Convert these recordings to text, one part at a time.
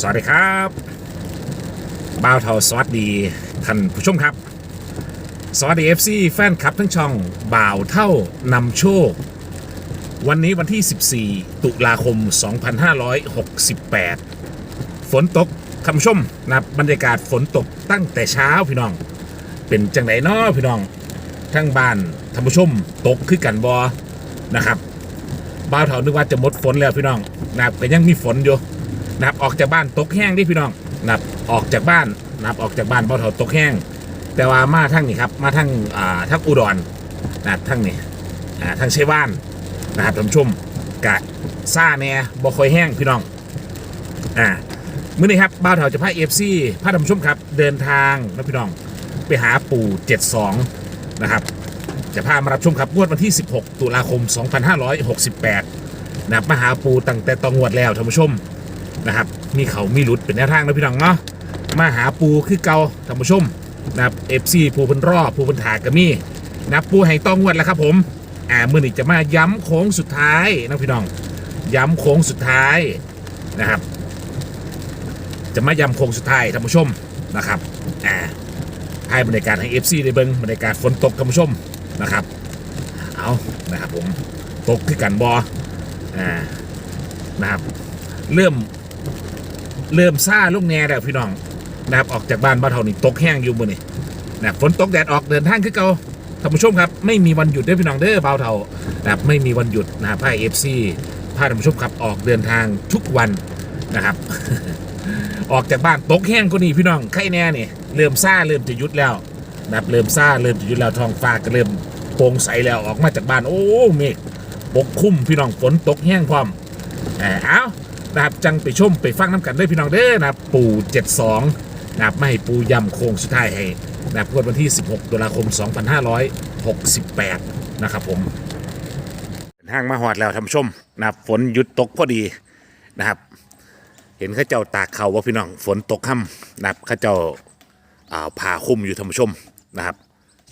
สวัสดีครับบ่าวเทาสวัสดีท่านผู้ชมครับ สวัสดี FC แฟนคลับทั้งช่องบ่าวเท่านำโชค วันนี้วันที่ 14 ตุลาคม 2568 ฝนตกท่านผู้ชมนะบรรยากาศฝนตกตั้งแต่เช้าพี่น้อง เป็นจังไหนน้อพี่น้องทั้งบ้านท่านผู้ชมตกขึ้นกันบอนะครับบ่าวเถานึกว่าจะหมดฝนแล้วพี่น้องนะแต่ยังมีฝนอยู่ นะครับออกจากบ้านตกแห้งดิพี่น้องนะครับออกจากบ้านนะครับออกจากบ้านบ่าวเถาตกแห้ง แต่ว่ามาทั้งนี่ครับมาทั้งอ่าทั้งอุดรนะครับทั้งนี่อ่าทั้งเชัยบ้านนะครับท่านผู้ชมกะซ่าแน่บ่ค่อยแห้งพี่น้องอ่ามื้อนี้ครับบ่าวเถาจะพาเอฟซีพาท่านผู้ชมครับ เดินทางนะพี่น้องไปหาปู่72นะครับจะพามารับชมครับงวดวันที่ 16 ตุลาคม 2568นะครับมาหาปูตั้งแต่ตองวดแล้วท่านผู้ชม นะครับ มีเขามีหลุดเป็นแนวทางนะพี่น้องเนาะมาหาปูคือเกาท่านผู้ชมนะครับเอฟซีปูพันรอบปูพันถากระมี่นะปูให้ต้องวดแล้วครับผมอ่ามือนี้จะมาย้ำโค้งสุดท้ายนะพี่น้อง ย้ำโค้งสุดท้ายนะครับ จะมาย้ำโค้งสุดท้ายท่านผู้ชมนะครับอ่าให้บรรยากาศให้ FC ได้เบิ้งบรรยากาศฝนตกท่านผู้ชมนะครับ เอานะครับผมตกคือกันบออ่านะครับเริ่ม เริ่มซาลูกแง่แล้วพี่น้องนะครับออกจากบ้านบ้านเท่านี่ตกแห้งอยู่มือนี่นะฝนตกแดดออกเดินทางคือเก่าท่านผู้ชมครับไม่มีวันหยุดเด้อพี่น้องเด้อเบาเท่านะครับไม่มีวันหยุดนะครับให้ FC พาท่านผู้ชมครับออกเดินทางทุกวันนะครับ ออกจากบ้านตกแห้งก็นี่พี่น้องใครแน่นี่เริ่มซาเริ่มจะหยุดแล้วนะครับเริ่มซาเริ่มจะหยุดแล้วท้องฟ้าก็เริ่มโปร่งใสแล้วออกมาจากบ้านโอ้เมฆปกคลุมพี่น้องฝนตกแห้งพร้อมเออเอา นะครับจังไปชมไปฟังน้ำกันเด้พี่น้องเด้อนะครับปู่72นะครับไม่ให้ปูย่ำโค้งสุดท้ายให้นะครับงวดวันที่ 16ตุลาคม 2568 นะครับผมทางมาหอดแล้วท่านผู้ชมนะครับฝนหยุดตกพอดีนะครับ เห็นข้าเจ้าตากเขาว่าพี่น้องฝนตกค่ำนะครับข้าเจ้าอ่าผ่าคลุมอยู่ท่านผู้ชมนะครับ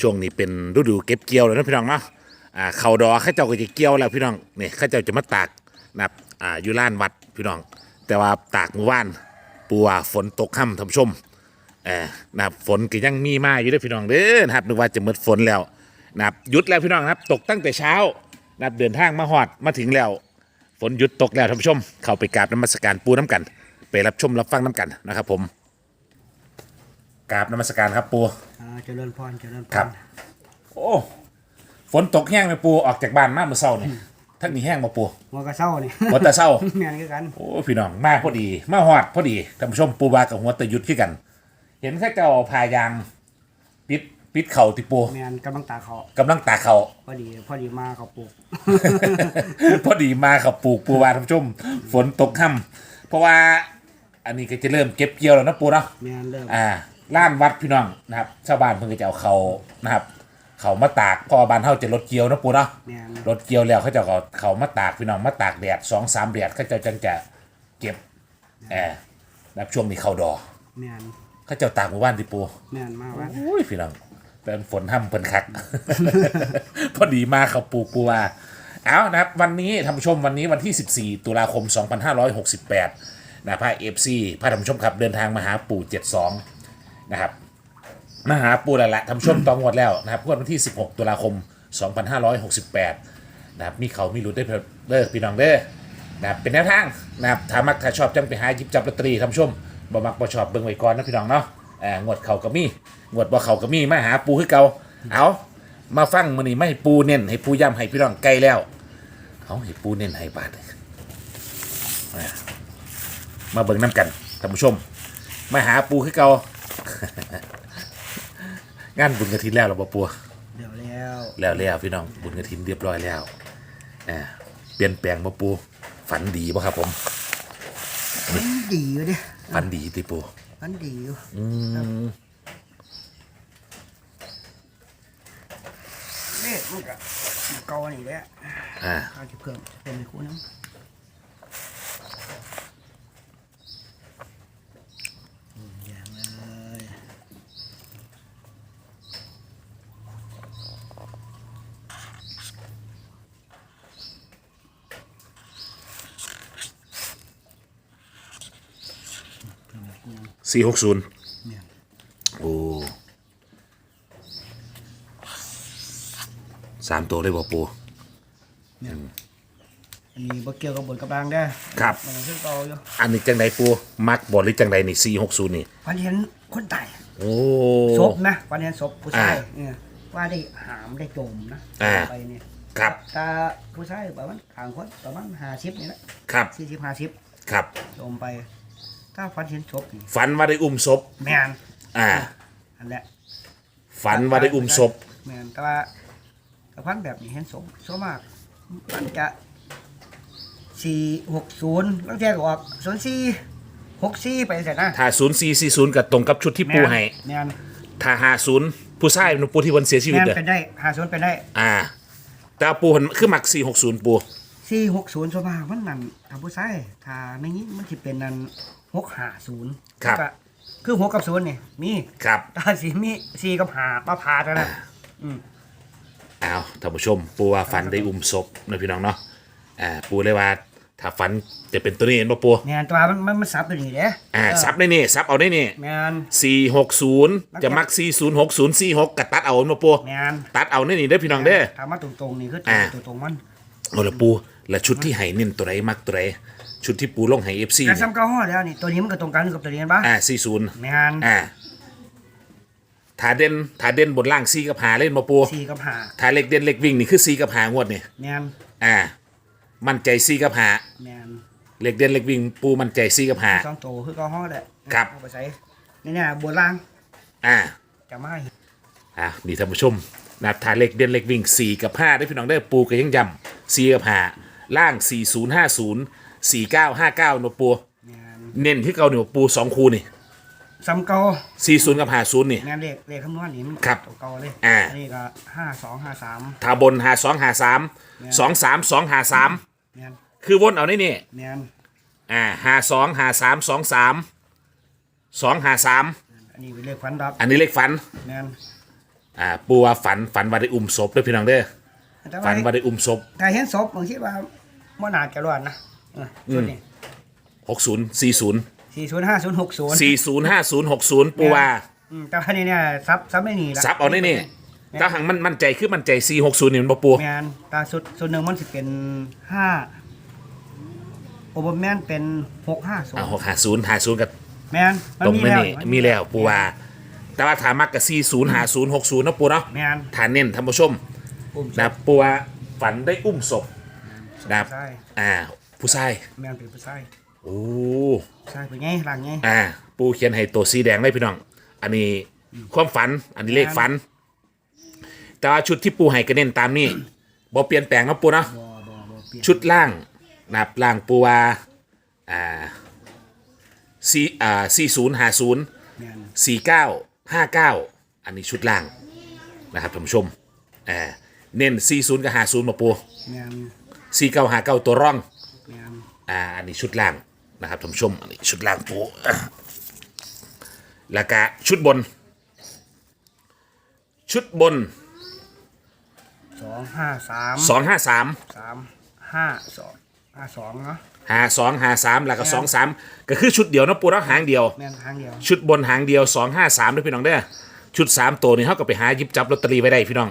ช่วงนี้เป็นฤดูเก็บเกี่ยวแล้วนะพี่น้องเนาะอ่าเขาดอข้าเจ้าก็จะเกี่ยวแล้วพี่น้องนี่ข้าเจ้าจะมาตากนะครับอ่าอยู่ล้านวัด พี่น้อง แต่ว่าตากเมื่อวานปัวาฝนตกค่ำท่านผู้ชมเออนะครับฝนก็ยังมีมาอยู่เด้วยพี่น้องเด้อนะครับนึกว่าจะหมดฝนแล้วนะครับหยุดแล้วพี่น้องนะครับ ตกตั้งแต่เช้านะครับเดินทางมาหอดมาถึงแล้ว ฝนหยุดตกแล้วท่านผู้ชม เข้าไปกราบน้ำมัสการปูน้ำกัน ไปรับชมรับฟังน้ำกันนะครับ ผมกราบน้ำมัสการครับปูอ่าเจริญพรเจริญพรครับโอ้ฝนตกแห้งไหมปูออกจากบ้านมาเมื่อเช้านี่ ทั้งนี้แห้งมาปูหัวกระเซ้านี่ หัวตะเช้า แม่นคือกันโอ้พี่น้องมาพอดี มาหอดพอดีท่านผู้ชมปูบากับหัวตะยุดขึ้นกัน เห็นแค่เจ้าพายาง ปิดปิดเข่าติปูแม่นกำลังตาเขากำลังตากเข่า พอดี พอดีมาเขาปลูก พอดีมาขับปลูกปูวาท่านผู้ชม ฝนตกค่ำเพราะว่าอันนี้ก็จะเริ่มเก็บเกี่ยวแล้วนะปูเนาะ แม่นเริ่มอ่าล้านวัดพี่น้องนะครับชาวบ้านเพิ่งจะเอาเขานะครับ เขามาตากเพอบ้านเฮาจะรถเกี่ยวนะปูเนาะแม่นรถเกี่ยวแล้วเขาจะเอาเขามาตากพี่น้องมาตากแดดสองสามแดดเขาจะจังจะเก็บแอบนะครับช่วงนี้เขาดอแม่นเขาจะเอาตากหมู่บ้านที่ปูแม่นมาว่าอุ้ยพี่น้องเป็นฝนห้ำเพิ่นคัก พอดีมาเขาปลูกปูว่าเอานะครับ วันนี้ท่านผู้ชมวันนี้วันที่ 14 ตุลาคม 2568นะพาเอฟซีพาท่านผู้ชมครับเดินทางมาหาปู่ 72 นะครับ มาหาปูแล้วแหละท่านผู้ชมตองงวดแล้วนะครับงวดวันที่ 16 ตุลาคม 2568นะครับมีเขามีรุดได้เลิกพี่น้องเด้อนะครับเป็นแนวทางนะครับถ้ามักถ้าชอบจังไปหาหยิบจับลอตเตอรี่ท่านผู้ชมบ่มักบ่ชอบเบิ่งไว้ก่อนนะพี่น้องเนาะอ่างวดเขาก็มีงวดบ่เขาก็มีมาหาปูคือเก่าเอามาฟังมื้อนี้ไม่ให้ปูเน้นให้ปูย้ำให้พี่น้องใกล้แล้วเอาให้ปูเน้นให้บาทมาเบิ่งน้ำกันท่านผู้ชม มาหาปูคือเก่า งานบุญกระถินแล้วเหราบ่ปัวเดี๋ยวแล้วแล้วแล้วพี่น้องบุญกระถินเรียบร้อยแล้วอ่าเปลี่ยนแปลงบ่ปูฝันดีบ่ครับผมมันดีอยู่เดิฝันดีติปูมันดีอยู่อืมเด็กมันก็เก่านี่แหละอ่าเขาจะเพิ่มเพิ่มให้คู่น้ำอืมอย่างเลย สี่หกศูนย์เนี่ยโอ้สามตัวเลยบ่ปูเนี่ยอันนี้บ่เกี่ยวกับบนกำลังเด้อครับ มันคือเก่าอยู่อันนี้จังใดปูมักบอหรือจังใดนี่สี่หกศูนย์นี่พันเห็นคนตายโอ้ ศพนะพันเห็นศพผู้ชายอ่าเนี่ยว่าได้หามได้จมนะอ่า ไปเนี่ยครับตาผู้ชายประมาณขางคนประมาณห้าสิบนี่แหละครับสี่สิบห้าสิบครับ จมไป ถ้าฟันเห็นศพนี่ฝันว่าได้อุ้มศพแมนอ่า อันแหละฝันว่าได้อุ้มศพแมนแต่ว่าแต่พันแบบนี้เห็นศพส่วนมาก มันจะสี่หกศูนย์แล้วแกก็ออกศูนย์สี่หกสี่ไปเสร็จนะถ้าศูนย์สี่สี่ศูนย์กับตรงกับชุดที่ปูให้แมนถ้าหาศูนย์ผู้ชายมันปูที่วันเสียชีแมวิตนเด้อเป็นได้หาศูนย์เป็นได้อ่า แต่ว่าปูหันคือมักสี่หกศูนย์ปูสี่หกศูนย์ส่วนมากมันนั่นถ้าผู้ชายถ้าไม่งี้มันจะเป็นนั่น หกหาศูนย์คือหกกับศูนย์นี่มีครับ ตาสีมีสี่กับหาป้าพาเท่านั้นอืมอ้าวท่านผู้ชม ปูว่าฝันได้อุ้มศพนะพี่น้องเนาะอ่าปูเลยว่าถ้าฝันจะเป็นตัวนี้เห็นป่ะปูแมนตัวมันมันมันซับตัวนี้เด้อ่าซับได้นี่ซับเอาได้นี่แมน สี่หกศูนย์จะมักสี่ศูนย์หกศูนย์สี่หกกับตัดเอาเนาะปูแมนตัดเอาได้นี่เด้อพี่น้องเด้อ ถามมาตรงๆนี่คืออ่า ตัวตรงมัน เอาละปู และชุดที่ให้เน้นตัวไหนมักตัวไหนชุดที่ปูลงให้เอฟซีการซ้ำเก้าห้อแล้วนี่ตัวนี้มันก็ตรงกันกับตัวนี้เห็นปะอ่าสี่ศูนย์แมนอ่าถ้าเด่นถ้าเด่นบนล่างซีกับหาเล่นมาปูสี่กับหาถ้าเล็กเด่นเล็กวิ่งนี่คือซีกับหางวดนี่แมนอ่า มั่นใจซีกับหาแมนเล็กเด่นเล็กวิ่งปูมั่นใจซีกับหาสองตัวคือเก้าห้อแหละครับเอาไปใส่นี่เนี่ยบนล่าง อ่าจะมาให้อ่านี่ท่านผู้ชมนะครับถ้าเล็กเด่นเล็กวิ่ง4กับ5ได้พี่น้องได้อปูก็ยังย้ำ4กับ5 ล่าง 4050 4959เนาะปูแมนเน้นที่เก่าเนี่ยปูสองคูนี่ซ้ำเก้า40กับ50นี่แมนเลขเลขคำนวณนี่มันครับตัวเก่าเลยอ่า นนี้ก็ห้าสองห้าสามถ้าบน52 53 23 253แมนคือวนเอาได้นี่แมนอ่า52 53 23 253อันนี้เป็นเลขฟันดับอันนี้เลขฝันแมนอ่าปูว่าฝันฝันว่าได้อุ้มศพเด้อพี่น้องเด้อ แต่ฝันว่าได้อุ้มศพถ้าเห็นศพผมคิดว่ามันน่าจะรอดนะเออชุดนี้60 40สี่ศูนย์ห้าศูนย์หกศูนย์40 50 60ปูว่าอืมแต่ว่านี่เนี่ยซับซับไม่หนีละซับเอาได้นี่ถ้าหังมันมั่นใจคือมั่นใจ460นี่มันบ่ปูแมนตาสุดสุดหนึ่งมันสิเป็นห้าโอเบอร์แมนเป็นหกห้าศูนอ่าย์หกหาศูนย์หาศูนย์กับแมนมันตรงมีนี้แล้วนี่มีแล้วปูว่าแต่ว่าถามักกับ40 50 60นะปูเนาะแมนฐานเน้นท่านผู้ชม ปุ่มนะปูว่าฝันได้อุ้มศพนะครับ ใช่อ่า ผู้ชายแมนเป็นผู้ชายโอ้ใช่เป็นไงหลังไงอ่า ปูเขียนให้ตัวสีแดงเลยพี่น้อง อันนี้ความฝัน อันนี้เลขฝัน แต่ว่าชุดที่ปูให้ก็เน้นตามนี้บ่เปลี่ยนแปลงนะปูเนาะบอบอบอเปลี่ยนชุดล่างนะครับล่างปูว่าอ่าสี่อ่าสี่ศูนย์ห้าศูนย์แมนสี่เก้าห้าเก้าอันนี้ชุดล่างนะครับท่านผู้ชมอ่า เน้นสี่ศูนย์กับห้าศูนย์มาปูแมนสี่เก้าห้าเก้าตัวร่อง แมนอ่าอันนี้ชุดล่างนะครับท่านผู้ชมอันนี้ชุดล่างปูอะแล้วก็ชุดบน ชุดบน สองห้าสามสองห้าสามสามห้าสองห้าสองเนาะหาสองหาสามแล้วก็สองสามก็คือชุดเดียวเนาะปูเนาะหางเดียว แมนทางเดียวชุดบนหางเดียวสองห้าสามด้วยพี่น้องเด้อชุดสามตัวนี่เขาก็ไปหาหยิบจับลอตเตอรี่ไว้ได้พี่น้อง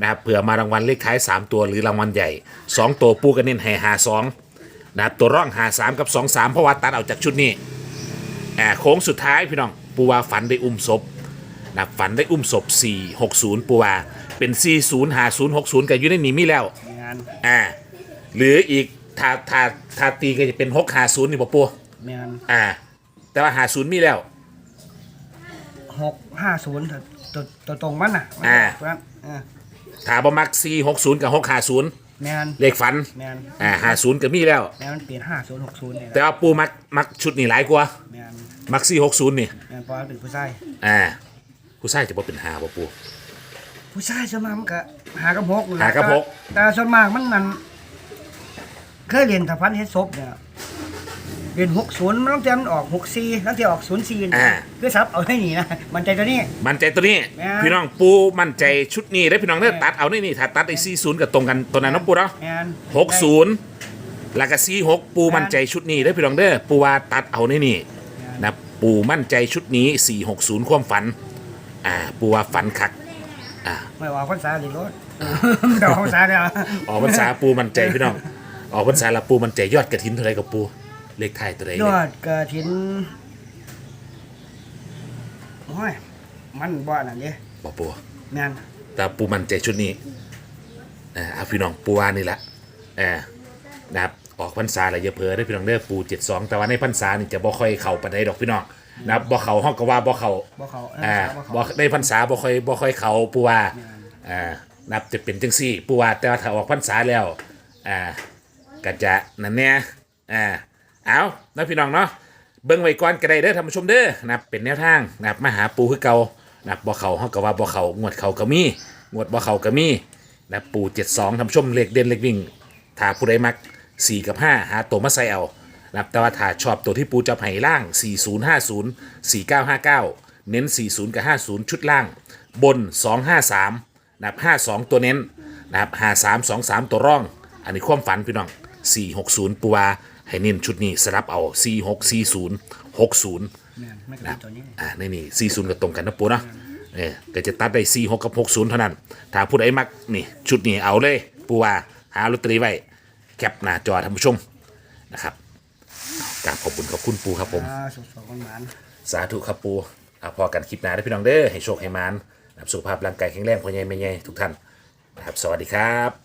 นะครับเผื่อมารางวัลเลขท้ายสามตัวหรือรางวัลใหญ่สองตัวปูกันเน้นให้หาสองนะครับตัวร่องหาสามกับสองสามเพราะว่าตัดเอาจากชุดนี้แอบโค้งสุดท้ายพี่น้องปูว่าฝันได้อุ้มศพนะครับฝันได้อุ้มศพสี่หกศูนย์ปูว่าเป็นสี่ศูนย์หาศูนย์หกศูนย์กับยูในนี้มีแล้วแมนอ่าหรืออีกถ้าถ้าถ้าตีก็จะเป็นหกหาศูนย์นี่ปะปูแมนอ่าแต่ว่าหาศูนย์มีแล้ว หกห้าศูนย์ตัวตัวตรงมันน่ะอ่า ตัวนั้นอ่า ถ้าบ่มัก4 6 0กับ6 5 0แมนเลขฝัน แมนอ่า5 0ก็มีแล้ว แมนมันเปลี่ยนห้าศูนย์หกศูนย์เนี่ยแต่ว่าปูมักมักชุดนี้หลายกว่า แมนมัก4 6 0นี่ แมนเพราะมันเป็นผู้ชายอ่าผู้ชายจะบ่เป็นหาบ่ปู ผู้ชายส่วนมากมันก็หากระพกอยู่หากระพก แต่แต่ส่วนมากมันนั่นเคยเรียนถ้าพันเฮ็ดศพเนี่ย เรียนหกศูนย์มันต้องเตรียมมันออกหกสี่แล้วที่ออกศูนย์สี่อ่า คือซับเอาให้หนีนะมันใจตัวนี้ มั่นใจตัวนี้ แม่น พี่น้องปูมั่นใจชุดนี้ได้อพี่น้องเด้อตัดเอานี่นี่ถ้าตัดไอ้4 0กับตรงกันตัวนั้นเนาะปูเนาะแมน6 0แล้วก็4 6ปูมั่นใจชุดนี้ได้อพี่น้องเด้อปูว่าตัดเอานี่นี่แม่นนะปูมั่นใจชุดนี้460ความฝัน อ่า ปูว่าฝันคัก อ่า ไม่ว่าภาษาหรือรถดอกภาษาเนี่ยออกพรรษาปูมั่นใจพี่น้อง ออกพรรษาละปูมั่นใจยอดกระถินเท่าไรกับปู เลขไทายตัวใดยเนี่ยอดกระถินโอ้ยมันบ่นั่นเด้บ่ปูแม่นแต่ปูมั่นใจชุดนี้อ่าเอาพี่น้องปูว่านี่ละอ่านะครับออกพรรษาอะไรอย่าเพ้อได้อพี่น้องเด้อปู72แต่ว่าในพรรษานี่จะบ่ค่อยเข้าปานใดดอกพี่น้องนะครับบ่เข้าห้องก็ว่าบ่เข้าบ่เขาอ่าบ่บ่เขาได้พรรษาบ่ค่อยบ่ค่อยเขาปูว่าอ่านับจะเป็นจังซี่ปูว่าแต่ว่าถ้าออกพรรษาแล้วอ่าก็จะนั่นแน่อ่า เอานะพี่น้องเนาะเบิ่งไว้ก่อนก็ได้เด้อท่านผู้ชมเด้อนะเป็นแนวทางนะครับมาหาปูคือเก่านะครับบ่เขาเฮาก็ว่าบ่อเขางวดเขาก็มีงวดบ่อเขาก็มีนะครับปู72ท่านผู้ชมเลขเด่นเลขวิ่งถ้าผู้ใดมัก4กับ5หาตัวมาใส่เอานะครับแต่ว่าถ้าชอบตัวที่ปูจะให้ล่าง 4050 4959 เน้น 40 กับ 50 ชุดล่าง บน 253นะครับ52 ตัวเน้นนะครับ53 23 ตัวร่อง อันนี้ความฝันพี่น้อง 460ปูวา ให้เน้นชุดนี้สลับเอา4640 60แม่นไม่ก็นะเป็นตัวนี้อ่านี่นี่สี่ศูนย์ก็ตรงกันนะปูเนาะเออก็จะตัดได้สี่หกกับหกศูนย์เท่านั้น ถ้าผู้ใดมักนี่ชุดนี้เอาเลย ปูว่าหาลอตเตอรี่ไว้ แคปหน้าจอท่านผู้ชมนะครับกราบขอบคุณขอบคุณปูครับผม อ่าสุขๆกันหวานสาธุครับปูอะพอกันคลิปหน้าได้อพี่น้องเด้อให้โชคให้มานนะครับสุขภาพร่างกายแข็งแรงพ่อใหญ่แม่ใหญ่ทุกท่านนะครับสวัสดีครับ